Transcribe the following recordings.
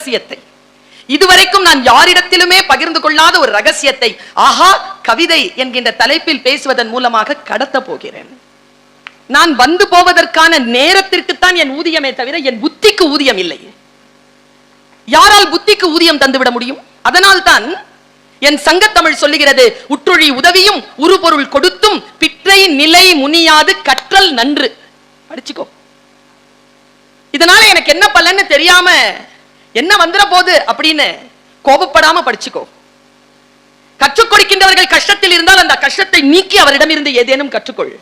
ரகசியத்தை. இதுவரைக்கும் நான் யாரிடத்திலுமே பகிர்ந்து கொள்ளாத ஒரு ரகசியத்தை ஆஹா கவிதை என்கின்ற தலைப்பில் பேசுவதன் மூலமாக கடத்த போகிறேன். நான் வந்து போவதற்கான நேரத்திற்குத்தான் என் ஊதியமே தவிர என் புத்திக்கு ஊதியம் இல்லை. யாரால் புத்திக்கு ஊதியம் தந்துவிட முடியும்? அதனால் தான் என் சங்கத்தமிழ் சொல்லுகிறது உற்றொழி உதவியும் உருபொருள் கொடுத்தும் பிற்றை நிலை முனியாது கற்றல் நன்று. படிச்சுக்கோ. இதனால எனக்கு என்ன பலன்னு தெரியாம என்ன வந்துட போகுது அப்படின்னு கோபப்படாம படிச்சுக்கோ. கற்றுக் கொடுக்கின்றவர்கள் கஷ்டத்தில் இருந்தால் அந்த கஷ்டத்தை நீக்கி அவரிடமிருந்து ஏதேனும் கற்றுக்கொள்.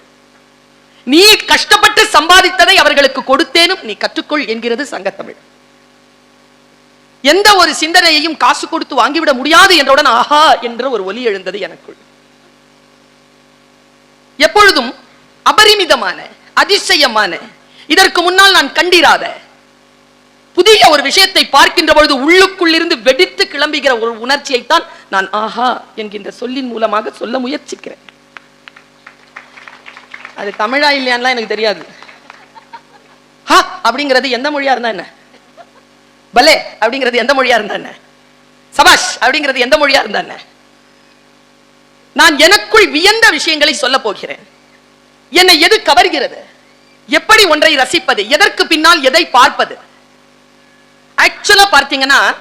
நீ கஷ்டப்பட்டு சம்பாதித்ததை அவர்களுக்கு கொடுத்தேனும் நீ கற்றுக்கொள் என்கிறது சங்கத்தமிழ். எந்த ஒரு சிந்தனையையும் காசு கொடுத்து வாங்கிவிட முடியாது என்றவுடன் ஆஹா என்ற ஒரு ஒலி எழுந்தது எனக்குள். எப்பொழுதும் அபரிமிதமான அதிசயமான இதற்கு முன்னால் நான் கண்டிராத புதிய ஒரு விஷயத்தை பார்க்கின்ற பொழுது உள்ளுக்குள்ளிருந்து வெடித்து கிளம்புகிற ஒரு உணர்ச்சியைத்தான் நான் ஆஹா என்கின்ற சொல்லின் மூலமாக சொல்ல முயற்சிக்கிறேன். அது தமிழா இல்லையான்லாம் எனக்கு தெரியாது. ஹா! அப்படிங்கிறது எந்த மொழியா இருந்தா என்ன? பலே! அப்படிங்கிறது எந்த மொழியா இருந்தா என்ன? சபாஷ்! அப்படிங்கிறது எந்த மொழியா இருந்தா என்ன? நான் எனக்குள் வியந்த விஷயங்களை சொல்ல போகிறேன். என்னை எது கவர்கிறது? எப்படி ஒன்றை ரசிப்பது? எதற்கு பின்னால் எதை பார்ப்பது? ஆக்சுவலா பார்த்தீங்கன்னா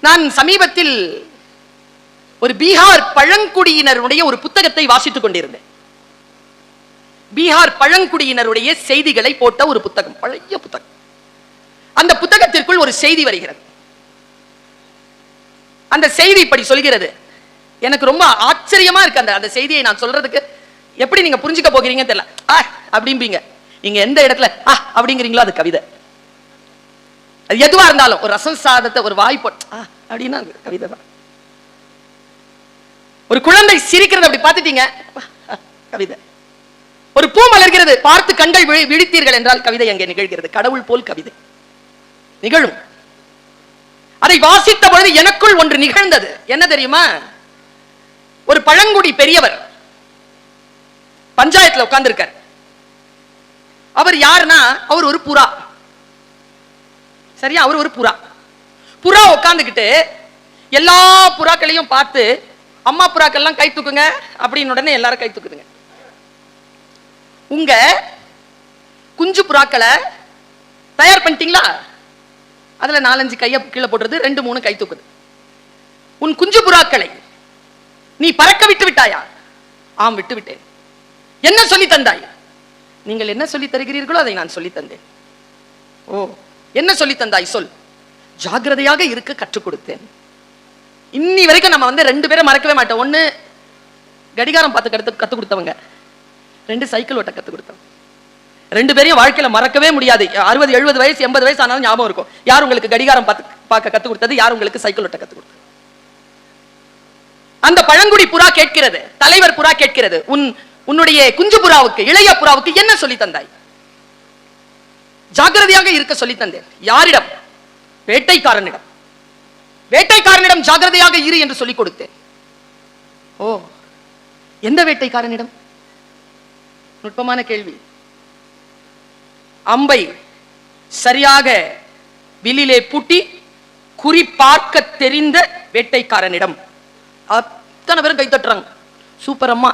நான் சமீபத்தில் ஒரு பீகார் பழங்குடியினருடைய ஒரு புத்தகத்தை வாசித்துக் கொண்டிருந்தேன். பீகார் பழங்குடியினருடைய செய்திகளை போட்ட ஒரு புத்தகம் பழைய புத்தகம். அந்த புத்தகத்திற்குள் ஒரு செய்தி வருகிறது. அந்த செய்தி இப்படி சொல்கிறது. எனக்கு ரொம்ப ஆச்சரியமா இருக்கு அந்த அந்த செய்தியை நான் சொல்றதுக்கு. எப்படி நீங்க புரிஞ்சுக்க போகிறீங்க தெரியல. ஆ அப்படிம்பீங்க. நீங்க எந்த இடத்துல ஆ அப்படிங்கிறீங்களோ அது கவிதை. எதுவா இருந்தாலும் ஒரு ரசம் சாதத்தை ஒரு வாய்ப்பு அப்படின்னா கவிதை தான். ஒரு குழந்தை சிரிக்கிறது அப்படி பார்த்துட்டீங்க? கவிதை. ஒரு பூ மலர்கிறது பார்த்து கண்கள் விழி- விழித்தீர்கள் என்றால் கவிதை அங்கே நிகழ்கிறது. கடவுள் போல் கவிதை. நிகழும். அதை வாசித்த பொழுது எனக்குள் ஒன்று நிகழ்ந்தது. என்ன தெரியுமா? ஒரு பழங்குடி பெரியவர் பஞ்சாயத்துல உட்கார்ந்திருக்கார். அவர் யாருன்னா அவர் ஒரு புறா. சரியா? அவர் ஒரு புறா. புறா உட்காந்துக்கிட்டு எல்லா புறாக்களையும் பார்த்து அம்மா புறாக்கள்லாம் கை தூக்குங்க அப்படின்னு உடனே எல்லாரும் கை தூக்குதுங்க. உங்க குஞ்சு புறாக்களை தயார் பண்ணிட்டீங்களா? அதுல நாலஞ்சு கையை கீழே போடுறது ரெண்டு மூணு கை தூக்குது. உன் குஞ்சு புறாக்களை நீ பறக்க விட்டு விட்டாயா? ஆம் விட்டு விட்டேன். என்ன சொல்லி தந்தாய்? நீங்கள் என்ன சொல்லி தருகிறீர்களோ அதை நான் சொல்லி தந்தேன். ஓ என்ன சொல்லி தந்தாய் சொல். ஜாக்கிரதையாக இருக்க கற்றுக் கொடுத்தேன். இன்னி வரைக்கும் நம்ம வந்து ரெண்டு பேரும் மறக்கவே மாட்டோம். ஒன்னு கடிகாரம் பார்த்து கற்று கத்துக் கொடுத்தவங்க. ரெண்டு சைக்கிள் ஓட்ட கத்துக் கொடுத்தவங்க. ரெண்டு பேரையும் வாழ்க்கையில மறக்கவே முடியாது. அறுபது எழுபது வயசு எண்பது வயசு ஆனாலும் ஞாபகம் இருக்கும். யார் உங்களுக்கு கடிகாரம் பார்த்து பார்க்க கத்து கொடுத்தது? யார் உங்களுக்கு சைக்கிள் ஓட்ட கத்து கொடுத்தது? அந்த பழங்குடி புறா கேட்கிறது. தலைவர் புறா கேட்கிறது. உன் உன்னுடைய குஞ்சு புறாவுக்கு இளைய புறாவுக்கு என்ன சொல்லி தந்தாய்? ஜாக்கிரதையாக இருக்க சொல்லி தந்தேன் யாரிடம்? வேட்டைக்காரனிடம். வேட்டைக்காரனிடம் ஜாக்கிரதையாக இரு என்று சொல்லிக் கொடுத்தேன். ஓ எந்த வேட்டைக்காரனிடம்? நுட்பமான கேள்வி. அம்பை சரியாக வில்லிலே பூட்டி குறி பார்க்க தெரிந்த வேட்டைக்காரனிடம். அத்தனை பேரும் கைத்தட்டுறாங்க சூப்பர் அம்மா.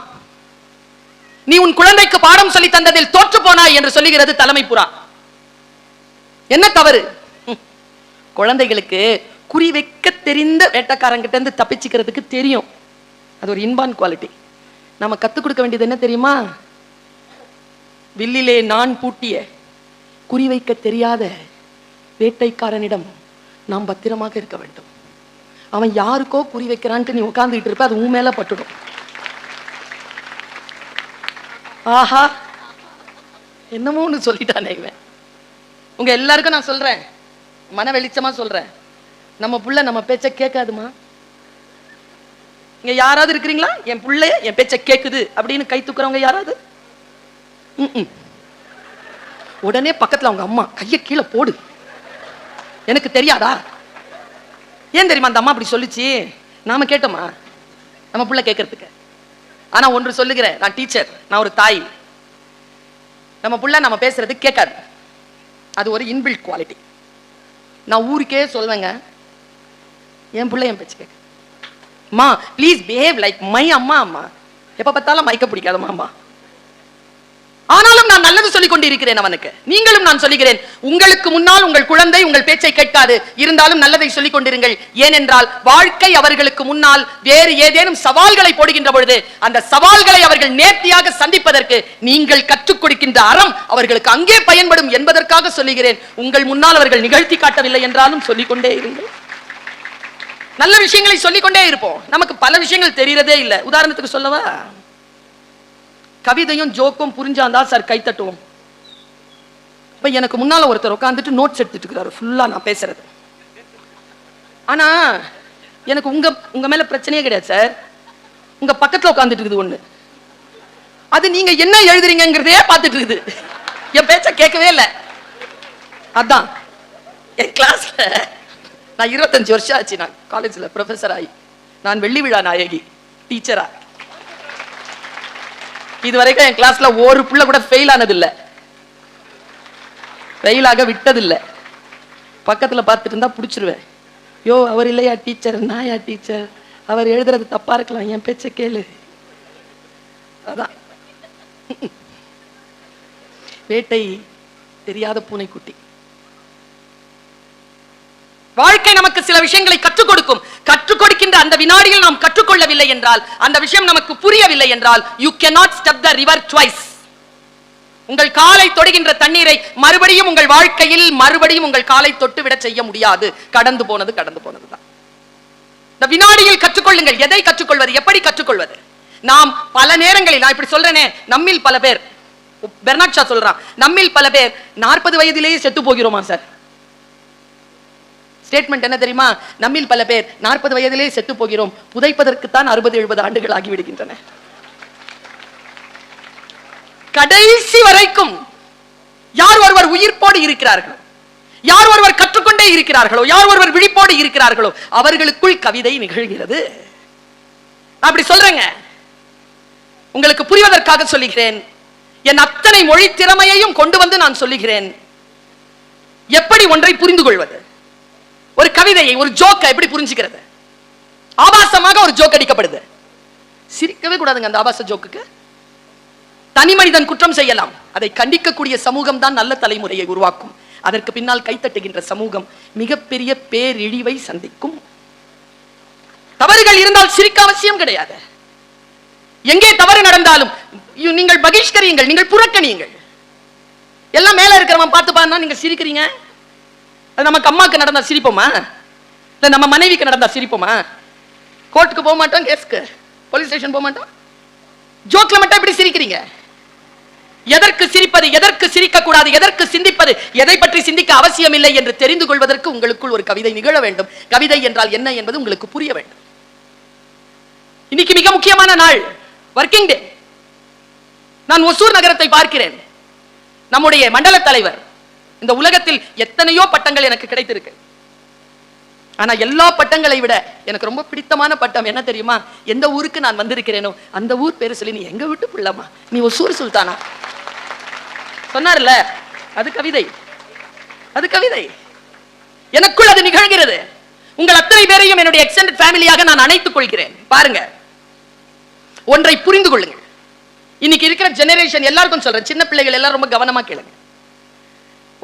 நீ உன் குழந்தைக்கு பாடம் சொல்லி தந்ததில் தோற்று போனாய் என்று சொல்லுகிறது தலைமை புறா. என்ன தவறு? குழந்தைகளுக்கு குறி வைக்க தெரிந்த வேட்டக்காரங்கிட்ட இருந்து தப்பிச்சுக்கிறதுக்கு தெரியும். அது ஒரு இன்பான் குவாலிட்டி. நம்ம கத்துக் கொடுக்க வேண்டியது என்ன தெரியுமா? வில்லிலே நான் பூட்டிய குறி வைக்க தெரியாத வேட்டைக்காரனிடம் நாம் பத்திரமாக இருக்க வேண்டும். அவன் யாருக்கோ குறி வைக்கிறான்ட்டு நீ உட்கார்ந்துகிட்டு இருப்ப அது உன் மேல பட்டுடும். ஆஹா. என்னமோ ஒன்று சொல்லிட்டானே இவன். உங்க எல்லாருக்கும் நான் சொல்றேன். மன வெளிச்சமா சொல்றேன். நம்ம புள்ள நம்ம பேச்ச கேட்காதுமா? இங்க யாராவது இருக்கிறீங்களா? என் பிள்ளைய என் பேச்ச கேக்குது அப்படின்னு கை தூக்குறவங்க யாராவது? ம்ம். உடனே பக்கத்துல அவங்க அம்மா கைய கீழே போடு. எனக்கு தெரியாதா? ஏன் தெரியுமா அந்த அம்மா அப்படி சொல்லிச்சு? நாம கேட்டோமா? நம்ம புள்ள கேட்கறதுக்கு ஆனா ஒன்று சொல்லுகிறேன் நான் டீச்சர் நான் ஒரு தாய். நம்ம புள்ள நம்ம பேசுறது கேட்காது. அது ஒரு இன்பில்ட் குவாலிட்டி நான் ஊருக்கே சொல்வேங்க என் பிள்ளை என் பேச்சு கேட்க அம்மா ப்ளீஸ் பிஹேவ் லைக் மை அம்மா அம்மா. எப்ப பார்த்தாலும் மைக்க பிடிக்காதம்மா அம்மா ஆனாலும் நான் நல்லது சொல்லிக் கொண்டிருக்கிறேன் அவனுக்கு. நீங்களும் நான் சொல்லுகிறேன் உங்களுக்கு முன்னால் உங்கள் குழந்தை உங்கள் பேச்சை கேட்காது. இருந்தாலும் நல்லதை சொல்லிக் கொண்டிருங்கள். ஏனென்றால் வாழ்க்கை அவர்களுக்கு முன்னால் வேறு ஏதேனும் சவால்களை போடுகின்ற பொழுது அந்த சவால்களை அவர்கள் நேர்த்தியாக சந்திப்பதற்கு நீங்கள் கற்றுக் கொடுக்கின்ற அறம் அவர்களுக்கு அங்கே பயன்படும் என்பதற்காக சொல்லுகிறேன். உங்கள் முன்னால் அவர்கள் நிகழ்த்தி காட்டவில்லை என்றாலும் சொல்லிக் கொண்டே இருங்கள். நல்ல விஷயங்களை சொல்லிக்கொண்டே இருப்போம். நமக்கு பல விஷயங்கள் தெரியறதே இல்லை. உதாரணத்துக்கு சொல்லவா? கவிதையும் ஜோக்கும் புரிஞ்சாந்தா சார் கைத்தட்டுவோம் இப்போ இப்ப எனக்கு முன்னால ஒருத்தர் உட்காந்துட்டு நோட்ஸ் எடுத்துட்டு இருக்கிறாரு ஃபுல்லா நான் பேசுறது. ஆனா எனக்கு உங்க உங்க மேல பிரச்சனையே கிடையாது சார். உங்க பக்கத்துல உட்காந்துட்டு இருக்குது ஒண்ணு. அது நீங்க என்ன எழுதுறீங்கிறதே பார்த்துட்டு இருக்குது. என் பேச்ச கேட்கவே இல்லை. அதான். என் கிளாஸ்ல நான் இருபத்தஞ்சு வருஷம் ஆச்சு. நான் காலேஜ்ல ப்ரொஃபஸர் ஆகி. நான் வெள்ளி விழா நாயகி டீச்சரா இது வரைக்கும் என் கிளாஸ்ல ஒரு பிள்ளை கூட ஃபெயில் ஆனதில்ல. ஃபெயில் ஆக விட்டதில்ல. பக்கத்துல பார்த்துட்டு இருந்தா பிடிச்சிருவேன். யோ அவர் இல்லையா டீச்சர் நாயா டீச்சர் அவர் எழுதுறது தப்பா இருக்கலாம். என் பேச்ச கேளு. அதான். வேட்டை தெரியாத பூனைக்குட்டி. வாழ்க்கை நமக்கு சில விஷயங்களை கற்று கொடுக்கும் கற்றுக் கொடுக்கின்ற அந்த வினாடியில் நாம் கற்றுக்கொள்ளவில்லை என்றால் அந்த விஷயம் நமக்கு புரியவில்லை என்றால் you cannot step the river twice உங்கள் காலை தொடுகின்ற தண்ணீரை மறுபடியும் உங்கள் வாழ்க்கையில் மறுபடியும் உங்கள் காலை தொட்டு விட செய்ய முடியாது. கடந்து போனது கடந்து போனதுதான். இந்த வினாடியில் கற்றுக்கொள்ளுங்கள். எதை கற்றுக்கொள்வது? எப்படி கற்றுக்கொள்வது? நாம் பல நேரங்களில் நான் இப்படி சொல்றேனே நம்மில் பல பேர் பெர்னாட்ஷா சொல்றான் நம்மில் பல பேர் நாற்பது வயதிலேயே செத்து போகிறோமா சார்? ஸ்டேட்மெண்ட் என்ன தெரியுமா? நம்மில் பல பேர் நாற்பது வயதிலே செத்து போகிறோம். புதைப்பதற்குத்தான் அறுபது எழுபது ஆண்டுகள் ஆகிவிடுகின்றன. கடைசி வரைக்கும் யார் ஒருவர் உயிர்ப்போடு இருக்கிறார்கள் யார் ஒருவர் கற்றுக்கொண்டே இருக்கிறார்களோ யார் ஒருவர் விழிப்போடு இருக்கிறார்களோ அவர்களுக்குள் கவிதை நிகழ்கிறது. அப்படி சொல்றேங்க. உங்களுக்கு புரிவதற்காக சொல்லுகிறேன். என் அத்தனை மொழி திறமையையும் கொண்டு வந்து நான் சொல்லுகிறேன். எப்படி ஒன்றை புரிந்து கொள்வது ஒரு கவிதையை ஒரு ஜோக்கை எப்படி புரிஞ்சுக்கிறது? ஆபாசமாக ஒரு ஜோக் அடிக்கப்படுது. சிரிக்கவே கூடாதுங்க அந்த ஆபாச ஜோக்குக்கு தனி மனிதன் குற்றம் செய்யலாம். அதை கண்டிக்கக்கூடிய சமூகம் தான் நல்ல தலைமுறையை உருவாக்கும். அதற்கு பின்னால் கைத்தட்டுகின்ற சமூகம் மிகப்பெரிய பேரிழிவை சந்திக்கும். தவறுகள் இருந்தால் சிரிக்க அவசியம் கிடையாது. எங்கே தவறு நடந்தாலும் நீங்கள் பகிஷ்கரியுங்கள் நீங்கள் புறக்கணியுங்கள். எல்லாம் மேல இருக்கிறவன் பார்த்து பாருன்னா நீங்க சிரிக்கிறீங்க? அது நமக்கு அம்மாக்கு நடந்தா சிரிப்போமா? இல்லை நம்ம மனைவிக்கு நடந்தா சிரிப்போமா? கோர்ட்டுக்கு போக மாட்டோம் கேஸ்க்கு? போலீஸ் ஸ்டேஷன் போக மாட்டோம்? ஜோக்ல மட்டும் எப்படி சிரிக்கிறீங்க? எதற்கு சிரிப்பது எதற்கு சிரிக்க கூடாது எதற்கு சிந்திப்பது எதை பற்றி சிந்திக்க அவசியம் இல்லை என்று தெரிந்து கொள்வதற்கு உங்களுக்குள் ஒரு கவிதை நிகழ வேண்டும். கவிதை என்றால் என்ன என்பது உங்களுக்கு புரிய வேண்டும். இன்னைக்கு மிக முக்கியமான நாள் ஒர்க்கிங் டே நான் ஒசூர் நகரத்தை பார்க்கிறேன். நம்முடைய மண்டல தலைவர் இந்த உலகத்தில் எத்தனையோ பட்டங்கள் எனக்கு கிடைத்திருக்கு. ஆனா எல்லா பட்டங்களை விட எனக்கு ரொம்ப பிடித்தமான பட்டம் என்ன தெரியுமா? எந்த ஊருக்கு நான் வந்திருக்கிறேனோ அந்த ஊர் பேரு சொல்லி நீ எங்க விட்டு பிள்ளமா நீ ஒசூர் சுல்தானா? சொன்னார்ல அது கவிதை. அது கவிதை. எனக்குள் அது நிகழ்கிறது. உங்கள் அத்தனை பேரையும் என்னுடைய எக்ஸ்டெண்டட் ஃபேமிலியாக நான் அணைத்துக் கொள்கிறேன். பாருங்க. ஒன்றை புரிந்து கொள்ளுங்கள். இன்னைக்கு இருக்கிற ஜெனரேஷன் எல்லாருக்கும் சொல்றேன். சின்ன பிள்ளைகள் எல்லாம் ரொம்ப கவனமா கேளுங்க.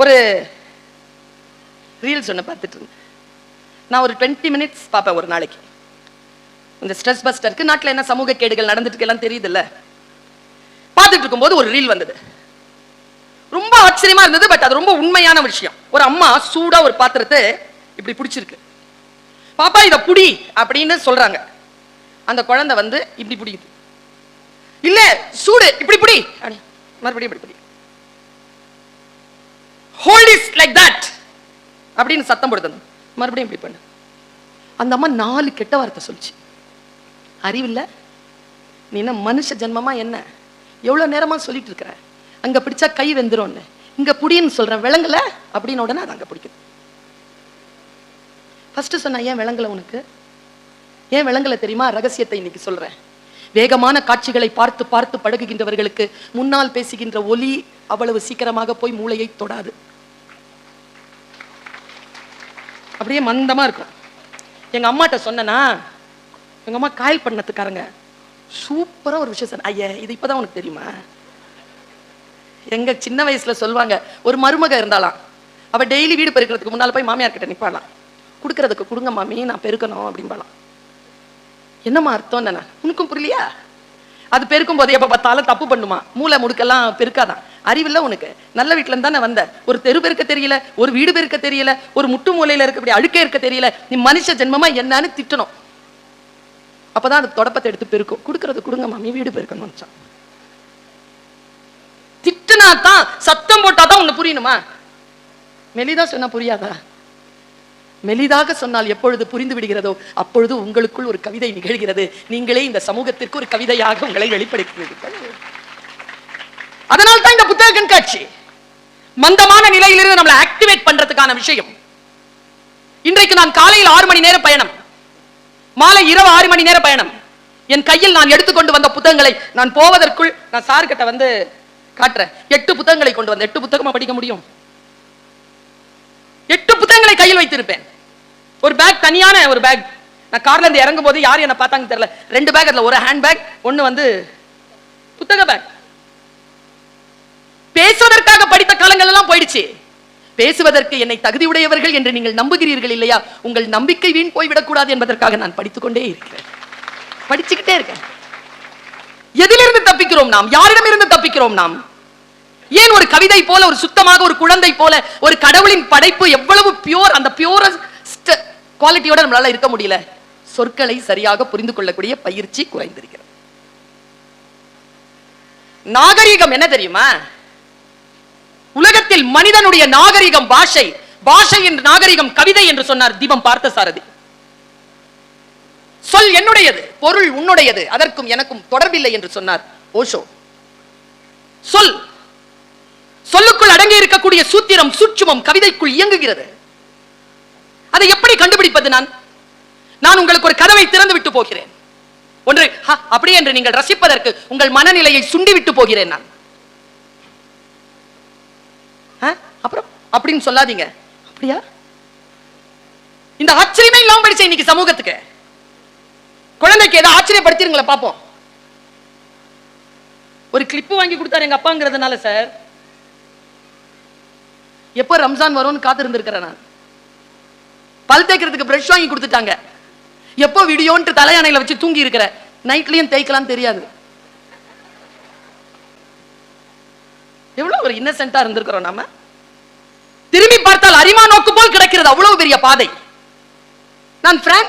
ஒரு ரீல்ஸ் ஒன்று பார்த்துட்டு இருந்தேன். நான் ஒரு டுவெண்ட்டி மினிட்ஸ் பார்ப்பேன் ஒரு நாளைக்கு. இந்த ஸ்ட்ரெஸ் பஸ்டருக்கு நாட்டில் என்ன சமூக கேடுகள் நடந்துட்டு எல்லாம் தெரியுதுல்ல? பார்த்துட்டு இருக்கும்போது ஒரு ரீல் வந்தது. ரொம்ப ஆச்சரியமா இருந்தது பட் அது ரொம்ப உண்மையான விஷயம். ஒரு அம்மா சூடா ஒரு பாத்திரத்தை இப்படி பிடிச்சிருக்கு. பாப்பா இத புடி அப்படின்னு சொல்றாங்க. அந்த குழந்தை வந்து இப்படி பிடிக்குது. இல்ல சூடு இப்படி பிடி மறுபடியும் இப்படி பிடி. ஹோல்ட் இஸ் லைக் தட் அப்படின்னு சத்தம் போடுது மறுபடியும் இப்படி பண்ணு. அந்த அம்மா நாலு கெட்ட வார்த்தை சொல்லிச்சு. அறிவில்ல? நீ என்ன மனுஷ ஜென்மமா என்ன? எவ்வளோ நேரமா சொல்லிட்டு இருக்கிற? அங்கே பிடிச்சா கை வெந்துரும்னு. இங்க புடின்னு சொல்றேன் விளங்கல? அப்படின்னு உடனே அது அங்கே பிடிக்குது ஃபர்ஸ்ட் சொன்ன ஏன் விளங்கல உனக்கு? ஏன் விளங்கல தெரியுமா? ரகசியத்தை இன்னைக்கு சொல்றேன். வேகமான காட்சிகளை பார்த்து பார்த்து பழகுகின்றவர்களுக்கு முன்னால் பேசுகின்ற ஒலி அவ்வளவு சீக்கிரமாக போய் மூளையை தொடாது. அப்படியே மந்தமா இருக்கும். எங்க அம்மாட்ட சொன்னனா எங்க அம்மா காயல் பண்ணத்துக்காரங்க சூப்பரா ஒரு விஷயம் சொன்ன ஐயா இது இப்பதான் உனக்கு தெரியுமா? எங்க சின்ன வயசுல சொல்லுவாங்க ஒரு மருமக இருந்தாலாம் அவள் டெய்லி வீடு பெருக்கிறதுக்கு முன்னால் போய் மாமியார் கிட்ட நிற்பாளாம் கொடுக்கறதுக்கு கொடுங்க மாமி நான் பெருக்கணும் அப்படின்பாலாம் என்னம்மா அர்த்தம் என்ன உனக்கும் புரியலையா? அது பெருக்கும் போது எப்ப பார்த்தாலும் தப்பு பண்ணுமா? மூளை முடுக்கெல்லாம் பெருக்காதான். அறிவில்லை உனக்கு. நல்ல வீட்டுல இருந்து தானே வந்த. ஒரு தெரு பெருக்க தெரியல ஒரு வீடு பெருக்க தெரியல ஒரு முட்டு மூலையில இருக்கக்கூடிய அழுக்கே இருக்க தெரியல. நீ மனுஷ ஜென்மமா என்னன்னு திட்டணும். அப்பதான் அது தொடப்பத்தை எடுத்து பெருக்கும். கொடுக்கறது கொடுங்க மாமி வீடு பெருக்கணும் திட்டுனா தான் சத்தம் போட்டாதான் உன்னை புரியணுமா? மெலிதா சொன்னா புரியாதா? மெலிதாக சொன்னால் எப்பொழுது புரிந்து விடுகிறதோ அப்பொழுது உங்களுக்குள் ஒரு கவிதை நிகழ்கிறது. நீங்களே இந்த சமூகத்திற்கு ஒரு கவிதையாக உங்களை வெளிப்படுத்துகிறீர்கள் அதனால் தான் இந்த புத்தக கண்காட்சி மந்தமான நிலையிலிருந்து நம்மளை ஆக்டிவேட் பண்றதுக்கான விஷயம். இன்றைக்கு நான் காலையில் ஆறு மணி நேர பயணம். மாலை இரவு ஆறு மணி நேர பயணம். என் கையில் நான் எடுத்துக்கொண்டு வந்த புத்தகங்களை நான் போவதற்குள் நான் சார்கிட்ட வந்து காட்டுறேன். எட்டு புத்தகங்களை கொண்டு வந்த எட்டு புத்தகமா படிக்க முடியும்? எட்டு புத்தகங்களை கையில் வைத்திருப்பேன். ஒரு பேக் தனியான ஒரு பேக் நான் கார்ல இருந்து இறங்கும் போது யார் என்ன பார்த்தாங்க தெரியல. ரெண்டு பேக் அதுல ஒரு ஹேண்ட் பேக் ஒன்னு வந்து புத்தக பேக் பேசுவதற்காக படித்த காலங்கள் எல்லாம் போயிடுச்சு. பேசுவதற்கு என்னை தகுதியுடையவர்கள் என்று நீங்கள் நம்புகிறீர்கள் இல்லையா? உங்கள் நம்பிக்கை வீண் போய்விடக் கூடாது என்பதற்காக நான் படித்துக் கொண்டே இருக்கிறேன். படிச்சுக்கிட்டே இருக்கேன். எதிலிருந்து தப்பிக்கிறோம் நாம்? யாரிடமிருந்து தப்பிக்கிறோம் நாம்? ஏன் ஒரு கவிதை போல ஒரு சுத்தமாக ஒரு குழந்தை போல ஒரு கடவுளின் படைப்பு எவ்வளவு பியோர் அந்த பியோரஸ்ட் குவாலிட்டியோட நம்மளால இருக்க முடியல? சொற்களை சரியாக புரிந்து கொள்ளக்கூடிய பயிற்சி குறைந்திருக்கிறது. நாகரிகம் என்ன தெரியுமா? உலகத்தில் மனிதனுடைய நாகரிகம் பாஷை பாஷை என்று நாகரிகம் கவிதை என்று சொன்னார் தீபம் பார்த்த சாரதி சொல் என்னுடையது பொருள் உன்னுடையது அதற்கும் எனக்கும் தொடர்பில்லை என்று சொன்னார் ஓஷோ. சொல் சொல்லுக்குள் அடங்கி இருக்கக்கூடிய சூத்திரம் சூட்சுமம் கவிதைக்குள் இயங்குகிறது. அதை எப்படி கண்டுபிடிப்பது நான்? நான் உங்களுக்கு ஒரு கதவை திறந்து விட்டு போகிறேன். ஒன்று அப்படி என்று நீங்கள் ரசிப்பதற்கு உங்கள் மனநிலையை சுண்டி விட்டு போகிறேன் நான். அப்புறம்? அப்படின்னு சொல்லாதீங்க. அப்படியா? இந்த ஆச்சரியமே இல்லாம படிச்ச இன்னைக்கு சமூகத்துக்கு. குழந்தைக்கு ஏதோ ஆச்சரியப்படுத்திருங்களேன் பார்ப்போம் ஒரு கிளிப்பு வாங்கி கொடுத்தாரு எங்க அப்பாங்கிறதுனால சார் எப்போ ரம்ஜான் வரும்னு காத்திருந்திருக்கிறேன் நான். பல் தேய்க்கிறதுக்கு ப்ரஷ் வாங்கி கொடுத்துட்டாங்க. எப்போ விடியோன்ட்டு தலையாணையில வச்சு தூங்கி இருக்கிற. நைட்லயும் தேய்க்கலாம் தெரியாது. எவ்வளவு ஒரு இன்னசென்ட்டா இருந்திருக்கிறோம் நாம? திரும்பி பார்த்தால் அரிமா நோக்கு போல் கிடக்கிறது அவ்வளவு பெரிய பாதை. நான் பிரான்ஸ்